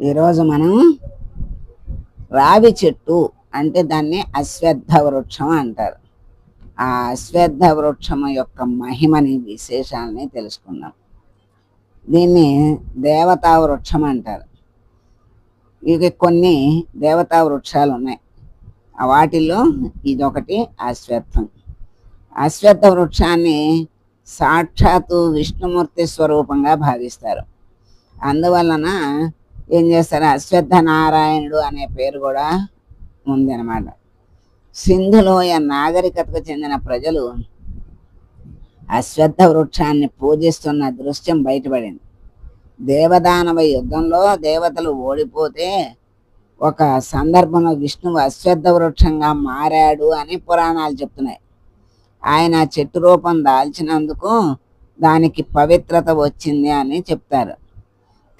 ఈరోజు మనం రావి చెట్టు అంటే దాన్ని అశ్వత్థ వృక్షం అంటారు. ఆ అశ్వత్థ వృక్షం యొక్క మహిమని విశేషాలని తెలుసుకుందాం. దీన్ని దేవతా వృక్షం అంటారు. ఇవి కొన్ని దేవతా వృక్షాలు ఉన్నాయి. ఆ వాటిల్లో ఇదొకటి అశ్వత్థం. అశ్వత్థ వృక్షాన్ని సాక్షాత్తు విష్ణుమూర్తి స్వరూపంగా భావిస్తారు. అందువలన ఏం చేస్తారు? అశ్వత్థ నారాయణుడు అనే పేరు కూడా ఉందన్నమాట. సింధులోయ నాగరికతకు చెందిన ప్రజలు అశ్వత్థ వృక్షాన్ని పూజిస్తున్న దృశ్యం బయటపడింది. దేవదానవ యుద్ధంలో దేవతలు ఓడిపోతే ఒక సందర్భంలో విష్ణువు అశ్వత్థ వృక్షంగా మారాడు అని పురాణాలు చెప్తున్నాయి. ఆయన చెట్టు రూపం దాల్చినందుకు దానికి పవిత్రత వచ్చింది అని చెప్తారు.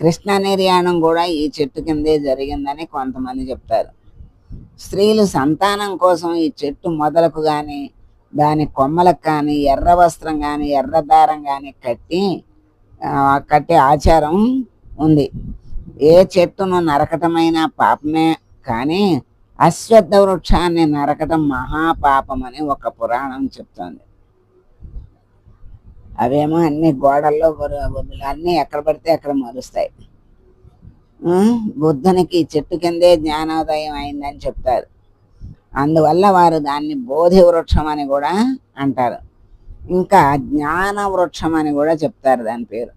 కృష్ణ నిర్యాణం కూడా ఈ చెట్టు కిందే జరిగిందని కొంతమంది చెప్తారు. స్త్రీలు సంతానం కోసం ఈ చెట్టు మొదలకు కానీ దాని కొమ్మలకు కానీ ఎర్ర వస్త్రం కానీ ఎర్ర దారం కానీ కట్టి కట్టే ఆచారం ఉంది. ఏ చెట్టును నరకటమైన పాపమే కానీ అశ్వత్థ వృక్షాన్ని నరకటం మహాపాపమని ఒక పురాణం చెప్తోంది. అవేమో అన్ని గోడల్లో బొరు- అన్నీ ఎక్కడ పడితే అక్కడ మరుస్తాయి బుద్ధునికి చెట్టు కిందే జ్ఞానోదయం అయిందని చెప్తారు. అందువల్ల వారు దాన్ని బోధి వృక్షం అని కూడా అంటారు. ఇంకా జ్ఞాన వృక్షం అని కూడా చెప్తారు దాని పేరు.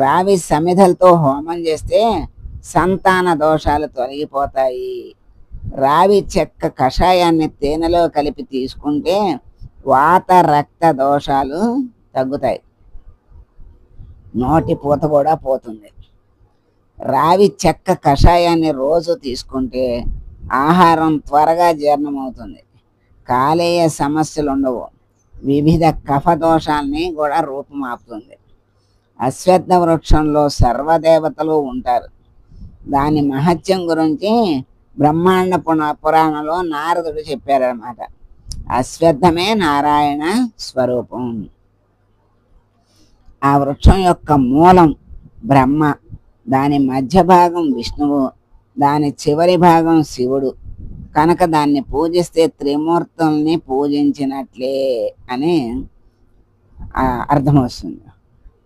రావి సమిధలతో హోమం చేస్తే సంతాన దోషాలు తొలగిపోతాయి. రావి చెక్క కషాయాన్ని తేనెలో కలిపి తీసుకుంటే వాత రక్త దోషాలు తగ్గుతాయి. నోటి పూత కూడా పోతుంది. రావి చెక్క కషాయాన్ని రోజు తీసుకుంటే ఆహారం త్వరగా జీర్ణమవుతుంది. కాలేయ సమస్యలు ఉండవు వివిధ కఫదోషాల్ని కూడా రూపుమాపుతుంది. అశ్వత్థ వృక్షంలో సర్వదేవతలు ఉంటారు. దాని మహత్యం గురించి బ్రహ్మాండ పున పురాణంలో నారదుడు చెప్పారనమాట అశ్వత్థమే నారాయణ స్వరూపం. ఆ వృక్షం యొక్క మూలం బ్రహ్మ దాని మధ్య భాగం విష్ణువు దాని చివరి భాగం శివుడు. కనుక దాన్ని పూజిస్తే త్రిమూర్తుల్ని పూజించినట్లే అని అర్థమవుతుంది అర్థం వస్తుంది.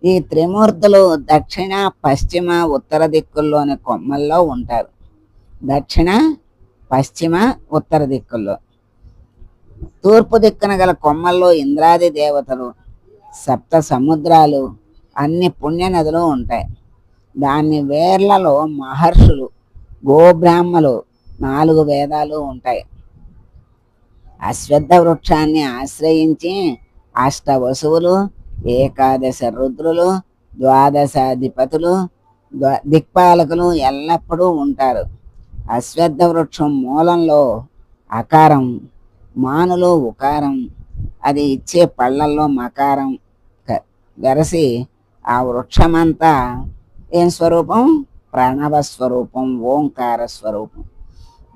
ఈ త్రిమూర్తులు దక్షిణ పశ్చిమ ఉత్తర దిక్కుల్లోని కొమ్మల్లో ఉంటారు. దక్షిణ పశ్చిమ ఉత్తర దిక్కుల్లో. తూర్పు దిక్కున గల కొమ్మల్లో ఇంద్రాది దేవతలు సప్త సముద్రాలు అన్ని పుణ్య నదులు ఉంటాయి. దాని వేర్లలో మహర్షులు గోబ్రాహ్మలు నాలుగు వేదాలు ఉంటాయి. అశ్వద్ధ వృక్షాన్ని ఆశ్రయించి అష్ట వసువులు ఏకాదశ రుద్రులు ద్వాదశాధిపతులు దిక్పాలకులు ఎల్లప్పుడూ ఉంటారు. అశ్వద్ధ వృక్షం మూలంలో అకారం మానులో ఉకారం అది ఇచ్చే పళ్ళల్లో మకారం క- వెరసి ఆ వృక్షమంతా ఏం స్వరూపం? ప్రణవ స్వరూపం ఓంకార స్వరూపం.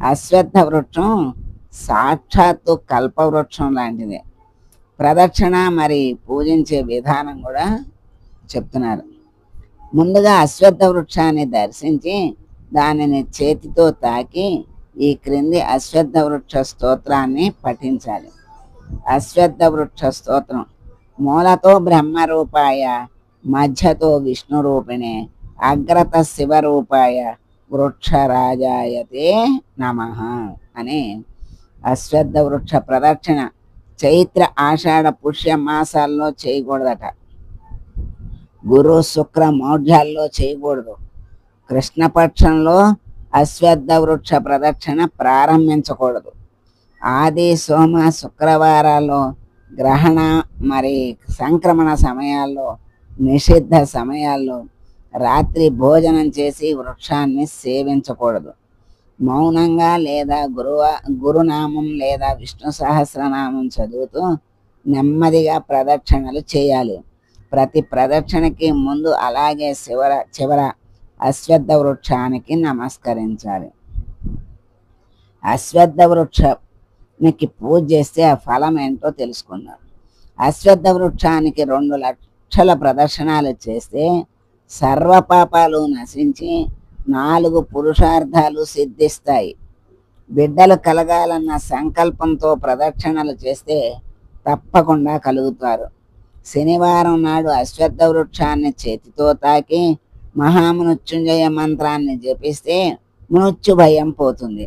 అశ్వత్థ వృక్షం సాక్షాత్తు కల్పవృక్షం లాంటిది. ప్రదక్షిణ మరి పూజించే విధానం కూడా చెప్తున్నారు. ముందుగా అశ్వత్థ వృక్షాన్ని దర్శించి దానిని చేతితో తాకి ఈ క్రింది అశ్వత్థ వృక్ష స్తోత్రాన్ని పఠించాలి. అశ్వత్థ వృక్ష స్తోత్రం మూలతో బ్రహ్మరూపాయ మధ్యతో విష్ణురూపిణే అగ్రత శివరూపాయ వృక్షరాజాయతే నమ అని అశ్వత్థ వృక్ష ప్రదక్షిణ. చైత్ర ఆషాఢ పుష్య మాసాల్లో చేయకూడదట. గురు శుక్ర మౌఢ్యాల్లో చేయకూడదు. కృష్ణపక్షంలో అశ్వత్థ వృక్ష ప్రదక్షిణ ప్రారంభించకూడదు. ఆది సోమ శుక్రవారాల్లో గ్రహణ మరి సంక్రమణ సమయాల్లో నిషిద్ధ సమయాల్లో రాత్రి భోజనం చేసి వృక్షాన్ని సేవించకూడదు. మౌనంగా లేదా గురువ గురునామం లేదా విష్ణు సహస్రనామం చదువుతూ నెమ్మదిగా ప్రదక్షిణలు చేయాలి. ప్రతి ప్రదక్షిణకి ముందు అలాగే చివర చివర అశ్వద్ధ వృక్షానికి నమస్కరించాలి. అశ్వత్థ నీకు పూజ చేస్తే ఆ ఫలం ఏంటో తెలుసుకుందాం అశ్వత్థ వృక్షానికి రెండు లక్షల ప్రదర్శనాలు చేస్తే సర్వపాపాలు నశించి నాలుగు పురుషార్థాలు సిద్ధిస్తాయి. బిడ్డలు కలగాలన్న సంకల్పంతో ప్రదక్షిణలు చేస్తే తప్పకుండా కలుగుతారు. శనివారం నాడు అశ్వత్థ వృక్షాన్ని చేతితో తాకి మహామృత్యుంజయ మంత్రాన్ని జపిస్తే మృత్యు భయం పోతుంది.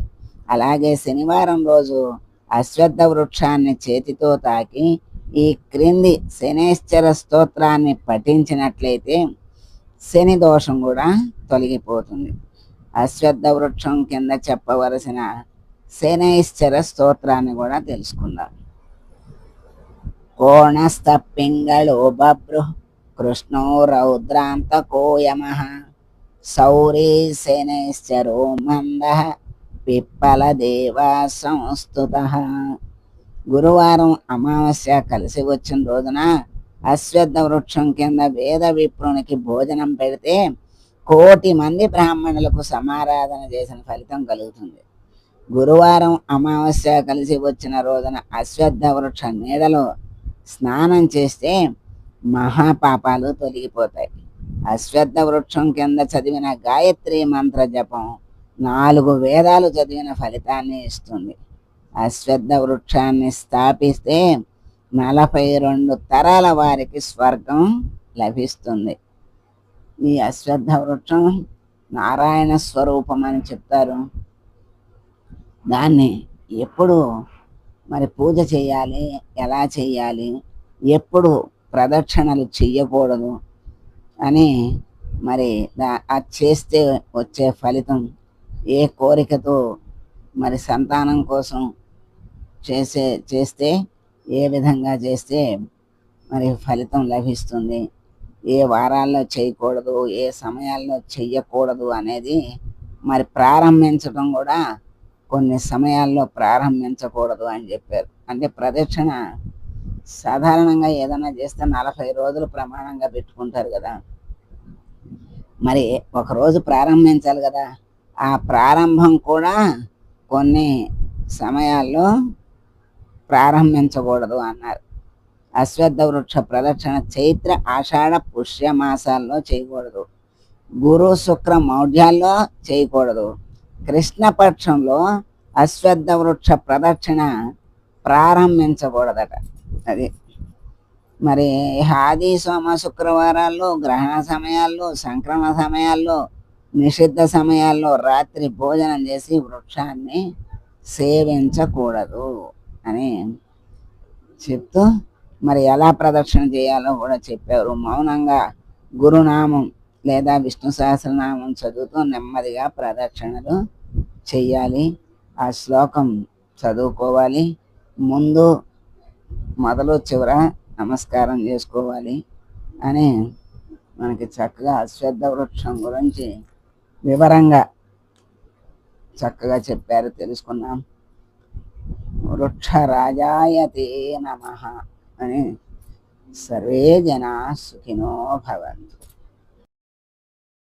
అలాగే శనివారం రోజు అశ్వత్థ వృక్షాన్ని చేతితో తాకి ఈ క్రింది శనేశ్వర స్తోత్రాన్ని పఠించినట్లయితే శని దోషం కూడా తొలగిపోతుంది. అశ్వత్థ వృక్షం కింద చెప్పవలసిన శనేశ్వర స్తోత్రాన్ని కూడా తెలుసుకుందాం. కోణస్థపింగళో బభ్రు కృష్ణో రౌద్రాంతకో యమ సౌరీ శనేశ్వరో మంద పిప్పల దేవ సంస్థుత గురువారం అమావాస్య కలిసి వచ్చిన రోజున అశ్వద్ధ వృక్షం కింద వేద విప్రునికి భోజనం పెడితే కోటి మంది బ్రాహ్మణులకు సమారాధన చేసిన ఫలితం కలుగుతుంది. గురువారం అమావాస్య కలిసి వచ్చిన రోజున అశ్వద్ధ వృక్ష నీడలో స్నానం చేస్తే మహాపాపాలు తొలగిపోతాయి. అశ్వద్ధ వృక్షం కింద చదివిన గాయత్రి మంత్ర జపం నాలుగు వేదాలు చదివిన ఫలితాన్ని ఇస్తుంది. అశ్వద్ధ వృక్షాన్ని స్థాపిస్తే నలభై రెండు తరాల వారికి స్వర్గం లభిస్తుంది. ఈ అశ్వద్ధ వృక్షం నారాయణ స్వరూపం అని చెప్తారు. దాన్ని ఎప్పుడు మరి పూజ చేయాలి ఎలా చేయాలి ఎప్పుడు ప్రదక్షిణలు చెయ్యకూడదు అని మరి దా అది చేస్తే వచ్చే ఫలితం ఏ కోరికతో మరి సంతానం కోసం చేసే చేస్తే ఏ విధంగా చేస్తే మరి ఫలితం లభిస్తుంది? ఏ వారాల్లో చేయకూడదు ఏ సమయాల్లో చెయ్యకూడదు అనేది మరి ప్రారంభించడం కూడా కొన్ని సమయాల్లో ప్రారంభించకూడదు అని చెప్పారు. అంటే ప్రదక్షిణ సాధారణంగా ఏదైనా చేస్తే నలభై రోజులు ప్రమాణంగా పెట్టుకుంటారు కదా. మరి ఒక రోజు ప్రారంభించాలి కదా. ఆ ప్రారంభం కూడా కొన్ని సమయాల్లో ప్రారంభించకూడదు అన్నారు. అశ్వత్థ వృక్ష ప్రదక్షిణ చైత్ర ఆషాఢ పుష్య మాసాల్లో చేయకూడదు. గురు శుక్ర మౌఢ్యాల్లో చేయకూడదు. కృష్ణపక్షంలో అశ్వత్థ వృక్ష ప్రదక్షిణ ప్రారంభించకూడదట. అది మరి ఆది సోమ శుక్రవారాల్లో గ్రహణ సమయాల్లో సంక్రమణ సమయాల్లో నిషిద్ధ సమయాల్లో రాత్రి భోజనం చేసి వృక్షాన్ని సేవించకూడదు అని చెప్తూ మరి ఎలా ప్రదక్షిణ చేయాలో కూడా చెప్పారు. మౌనంగా గురునామం లేదా విష్ణు సహస్రనామం చదువుతూ నెమ్మదిగా ప్రదక్షిణలు చెయ్యాలి. ఆ శ్లోకం చదువుకోవాలి. ముందు మొదలు చివర నమస్కారం చేసుకోవాలి అని మనకి చక్కగా అశ్వద్ధ వృక్షం గురించి వివరంగా చక్కగా చెప్పారు తెలుసుకున్నాం. వృక్షరాజాయతే నమ అని సర్వే జనా సుఖినో భవంతు.